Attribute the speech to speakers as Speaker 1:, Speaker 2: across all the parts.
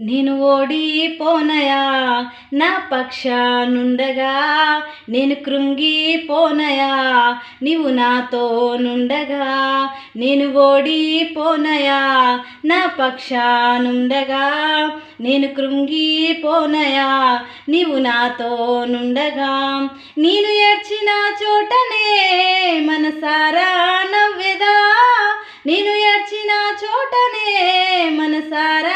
Speaker 1: నేను ఓడిపోనయా? నా పక్షానుండగా నేను కృంగిపోనయా? నీవు నాతో నుండగా నేను ఓడిపోనయా? నా పక్షానుండగా నేను కృంగిపోనయా? నీవు నాతో నుండగా నేను ఏడ్చిన చోటనే మనసారా నవ్వెదా? నేను ఏడ్చిన చోటనే మనసారా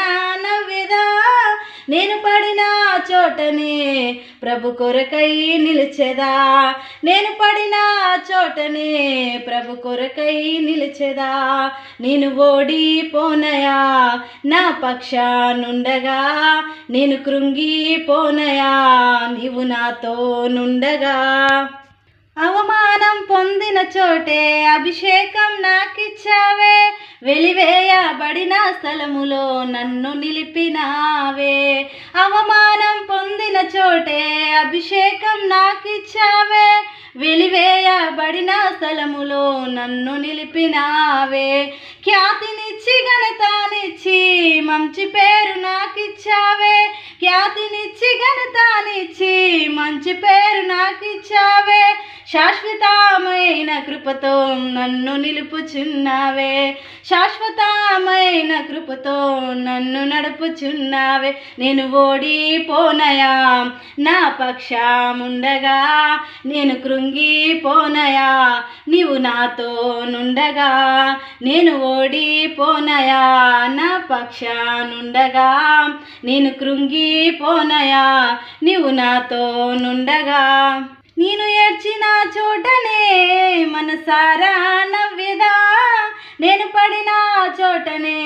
Speaker 1: చోటనే ప్రభు కొరకై నిలిచెదా. నేను పడిన చోటనే ప్రభు కొరకై నిలిచెదా. నేను ఓడిపోనయా నా పక్షానుండగా? నేను కృంగిపోనయా నీవు నాతో నుండగా? అవమానం పొందిన చోటే అభిషేకం నాకిచ్చావే. వెలివేయబడిన స్థలములో నన్ను నిలిపినావే. అవమానం పొందిన చోటే అభిషేకం నాకిచ్చావే. వెలివేయబడిన స్థలములో నన్ను నిలిపినావే. ఖ్యాతినిచ్చి ఘనతానిచ్చి మంచి పేరు నాకిచ్చావే. ఖ్యాతినిచ్చి ఘనతానిచ్చి మంచి పేరు నాకిచ్చావే. శాశ్వతమైన కృపతో నన్ను నిలుపుచున్నావే. శాశ్వతమైన కృపతో నన్ను నడుపుచున్నావే. నేను ఓడిపోనయా? నా పక్షముండగా నేను కృంగిపోనయా? నీవు నాతో నుండగా నేను ఓడిపోనయా? నా పక్షానుండగా నేను కృంగిపోనయా? నీవు నాతో నుండగా నేను ఏడ్చిన చోటనే మనసారా నవ్వేదా? నేను పడిన చోటనే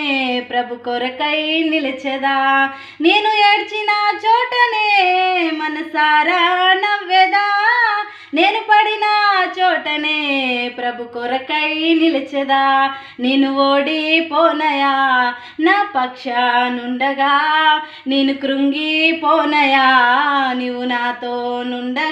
Speaker 1: ప్రభు కొరకై నిలిచెదా? నేను ఏడ్చిన చోటనే మనసారా నవ్వెదా? నేను పడిన చోటనే ప్రభు కొరకై నిలిచెదా? నేను ఓడిపోనయా? నా పక్షానుండగా నేను కృంగిపోనయా? నీవు నాతో నుండగా